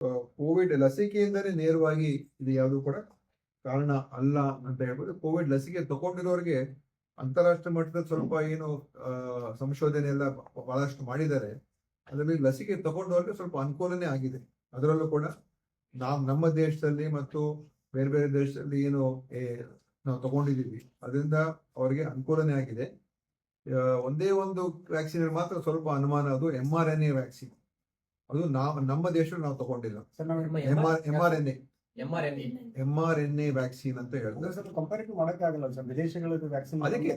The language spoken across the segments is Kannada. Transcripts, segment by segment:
ಕೋವಿಡ್ ಲಸಿಕೆಯಿಂದನೇ ನೇರವಾಗಿ ಇದು ಯಾವುದು ಕೂಡ ಕಾರಣ ಅಲ್ಲ ಅಂತ ಹೇಳ್ಬೋದು. ಕೋವಿಡ್ ಲಸಿಕೆ ತಗೊಂಡಿರೋರಿಗೆ ಅಂತಾರಾಷ್ಟ್ರೀಯ ಮಟ್ಟದಲ್ಲಿ ಸ್ವಲ್ಪ ಏನು ಸಂಶೋಧನೆ ಎಲ್ಲ ಬಹಳಷ್ಟು ಮಾಡಿದ್ದಾರೆ. ಅದರಲ್ಲಿ ಲಸಿಕೆ ತಗೊಂಡವ್ರಿಗೆ ಸ್ವಲ್ಪ ಅನುಕೂಲನೇ ಆಗಿದೆ. ಅದರಲ್ಲೂ ಕೂಡ ನಾವು ನಮ್ಮ ದೇಶದಲ್ಲಿ ಮತ್ತು ಬೇರೆ ಬೇರೆ ದೇಶದಲ್ಲಿ ಏನು ನಾವು ತಗೊಂಡಿದ್ದೀವಿ. ಅದರಿಂದ ಅವರಿಗೆ ಅನುಕೂಲನೇ ಆಗಿದೆ. ಒಂದೇ ಒಂದು ವ್ಯಾಕ್ಸಿನ್ ಮಾತ್ರ ಸ್ವಲ್ಪ ಅನುಮಾನ. ಅದು M R N A vaccine ಅದು ನಾವು ನಮ್ಮ ದೇಶದಲ್ಲಿ ನಾವು ತಗೊಂಡಿಲ್ಲ. M R M R N A M R N M R N A vaccine ಅಂತ ಹೇಳಿದ್ರೆ ಸ್ವಲ್ಪ ಕಂಪೇರಿಟಿವ್ ಮಾಡಕ್ಕೆ ಆಗಲ್ಲ ಸರ್ ವ್ಯಾಕ್ಸಿನ್ ಅದಕ್ಕೆ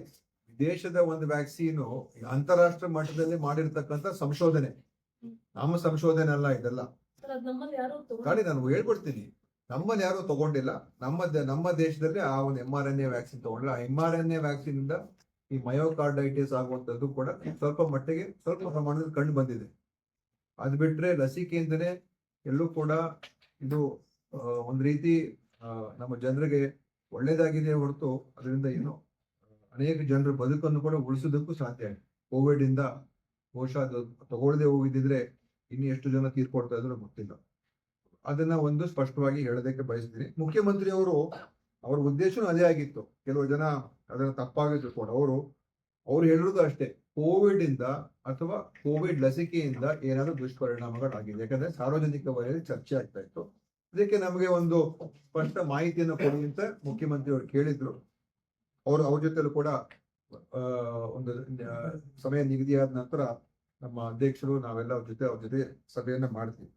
ದೇಶದ ಒಂದು ವ್ಯಾಕ್ಸಿನ್ ಅಂತಾರಾಷ್ಟ್ರೀಯ ಮಟ್ಟದಲ್ಲಿ ಮಾಡಿರ್ತಕ್ಕಂಥ ಸಂಶೋಧನೆ. ನಮ್ಮ ಸಂಶೋಧನೆ ಅಲ್ಲ ಇದೆಲ್ಲ. ಸರ್ ಅದ್ ನಮ್ಮಲ್ಲಿ ಯಾರು ಗಾಡಿ ನಾನು ಹೇಳ್ಬಿಡ್ತೀನಿ ನಮ್ಮಲ್ಲಿ ಯಾರು ತಗೊಂಡಿಲ್ಲ. ನಮ್ಮ ನಮ್ಮ ದೇಶದಲ್ಲಿ ಆ ಒಂದು M R N A vaccine ತಗೊಂಡಿಲ್ಲ. M R N A vaccine ಇಂದ ಈ ಮಯೋಕಾರ್ಡೈಟಿಸ್ ಆಗುವಂತದ್ದು ಕೂಡ ಸ್ವಲ್ಪ ಮಟ್ಟಿಗೆ ಸ್ವಲ್ಪ ಪ್ರಮಾಣದಲ್ಲಿ ಕಂಡು ಬಂದಿದೆ. ಅದ್ ಬಿಟ್ರೆ ಲಸಿಕೆಯಿಂದನೇ ಎಲ್ಲೂ ಕೂಡ ಇದು ಒಂದು ರೀತಿ ನಮ್ಮ ಜನರಿಗೆ ಒಳ್ಳೇದಾಗಿದೆ ಹೊರತು ಅದರಿಂದ ಏನು ಅನೇಕ ಜನರ ಬದುಕನ್ನು ಕೂಡ ಉಳಿಸೋದಕ್ಕೂ ಸಾಧ್ಯ ಕೋವಿಡ್ ಇಂದ ಬಹುಶಃ ತಗೊಳ್ಳದೆ ಹೋಗಿದ್ದಿದ್ರೆ ಇನ್ನು ಎಷ್ಟು ಜನ ತೀರ್ಕೊಡ್ತಾ ಇದ್ರು ಗೊತ್ತಿಲ್ಲ. ಅದನ್ನ ಒಂದು ಸ್ಪಷ್ಟವಾಗಿ ಹೇಳೋದಕ್ಕೆ ಬಯಸ್ತೀನಿ. ಮುಖ್ಯಮಂತ್ರಿಯವರು ಅವ್ರ ಉದ್ದೇಶನೂ ಅದೇ ಆಗಿತ್ತು. ಕೆಲವು ಜನ ಅದನ್ನ ತಪ್ಪಾಗಿ ಕೂಡ. ಅವರು ಅವ್ರು ಹೇಳಿರೋದು ಅಷ್ಟೇ ಕೋವಿಡ್ ಇಂದ ಅಥವಾ ಕೋವಿಡ್ ಲಸಿಕೆಯಿಂದ ಏನಾದ್ರು ದುಷ್ಪರಿಣಾಮಗಳಾಗಿದೆ ಯಾಕಂದ್ರೆ ಸಾರ್ವಜನಿಕ ವಲಯದಲ್ಲಿ ಚರ್ಚೆ ಆಗ್ತಾ ಇತ್ತು. ಅದಕ್ಕೆ ನಮಗೆ ಒಂದು ಸ್ಪಷ್ಟ ಮಾಹಿತಿಯನ್ನು ಕೊಡಿ ಅಂತ ಮುಖ್ಯಮಂತ್ರಿ ಅವರು ಕೇಳಿದ್ರು. ಅವರು ಅವ್ರ ಜೊತೆಲೂ ಕೂಡ ಒಂದು ಸಮಯ ನಿಗದಿಯಾದ ನಂತರ ನಮ್ಮ ಅಧ್ಯಕ್ಷರು ನಾವೆಲ್ಲ ಅವ್ರ ಜೊತೆ ಅವ್ರ ಜೊತೆ ಸಭೆಯನ್ನ ಮಾಡ್ತೀವಿ.